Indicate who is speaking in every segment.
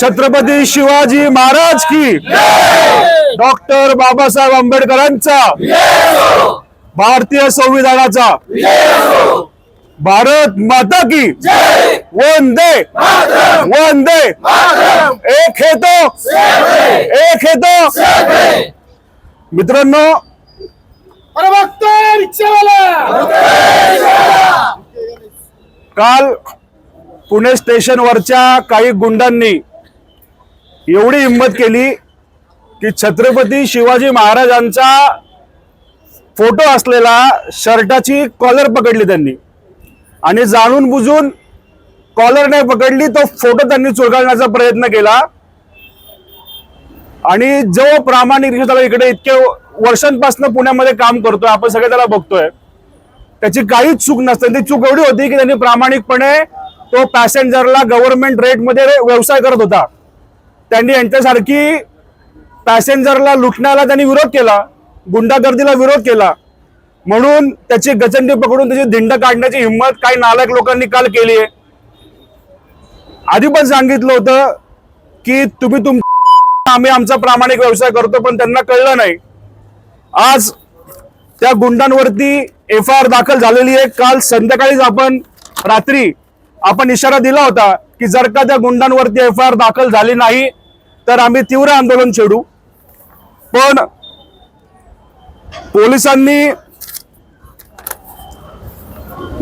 Speaker 1: छत्रपती शिवाजी महाराज की डॉक्टर बाबासाहेब आंबेडकरांचा भारतीय संविधानाचा भारत माता की वंदे वंदे एक हे तो एक हे तो मित्रांनो काल पुणे स्टेशनवरच्या काही गुंडांनी एवढी हिंमत केली की छत्रपती शिवाजी महाराजांचा फोटो असलेला शर्टाची कॉलर पकडली त्यांनी. आणि जाणून बुजून कॉलर नाही पकडली तो फोटो त्यांनी चुरगाळण्याचा प्रयत्न केला. आणि जो प्रामाणिक रिक्षा इकडे इतके वर्षांपासून पुण्यामध्ये काम करतोय आपण सगळे त्याला बघतोय. त्याची काहीच चूक नसते. ती चूक एवढी होती की त्यांनी प्रामाणिकपणे तो पॅसेंजरला गव्हर्नमेंट रेटमध्ये व्यवसाय करत होता. त्यांनी यांच्यासारखी पॅसेंजरला लुटण्याला त्यांनी विरोध केला गुंडागर्दीला विरोध केला. म्हणून त्याची गचंडी पकडून त्याची धिंड काढण्याची हिंमत काही नालायक लोकांनी काल केली आहे. आधी पण सांगितलं होतं की तुम्ही तुम आम्ही आमचा प्रामाणिक व्यवसाय करतो पण त्यांना कळलं नाही. आज त्या गुंडांवरती एफ आय आर दाखल झालेली आहे. काल संध्याकाळीच आपण रात्री आपण इशारा दिला होता की जर का त्या गुंडांवरती एफ आय आर दाखल झाली नाही तर आम्ही तीव्र आंदोलन छेडू. पण पोलिसांनी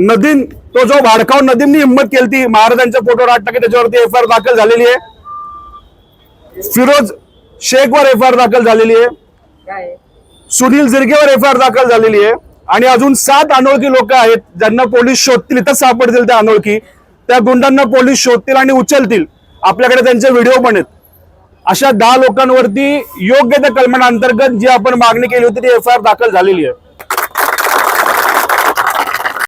Speaker 1: नदीन तो जो भाडकाव नदींनी हिंमत केली ती महाराजांच्या फोटोवर आठ टक्के त्याच्यावरती एफ आय आर दाखल झालेली आहे. फिरोज शेखवर एफ आय आर दाखल झालेली आहे. सुनील जिरगेवर एफ आय आर दाखल झालेली आहे. आणि अजून सात अनोळखी लोक आहेत ज्यांना पोलीस शोधतील इथं सापडतील त्या अनोळखी. त्या गुंडांना पोलीस शोधतील आणि उचलतील. आपल्याकडे त्यांचे व्हिडिओ पण आहेत. अशा दहा लोकांवरती योग्य त्या कलमांअंतर्गत जी आपण मागणी केली होती ती एफ आय आर दाखल झालेली आहे.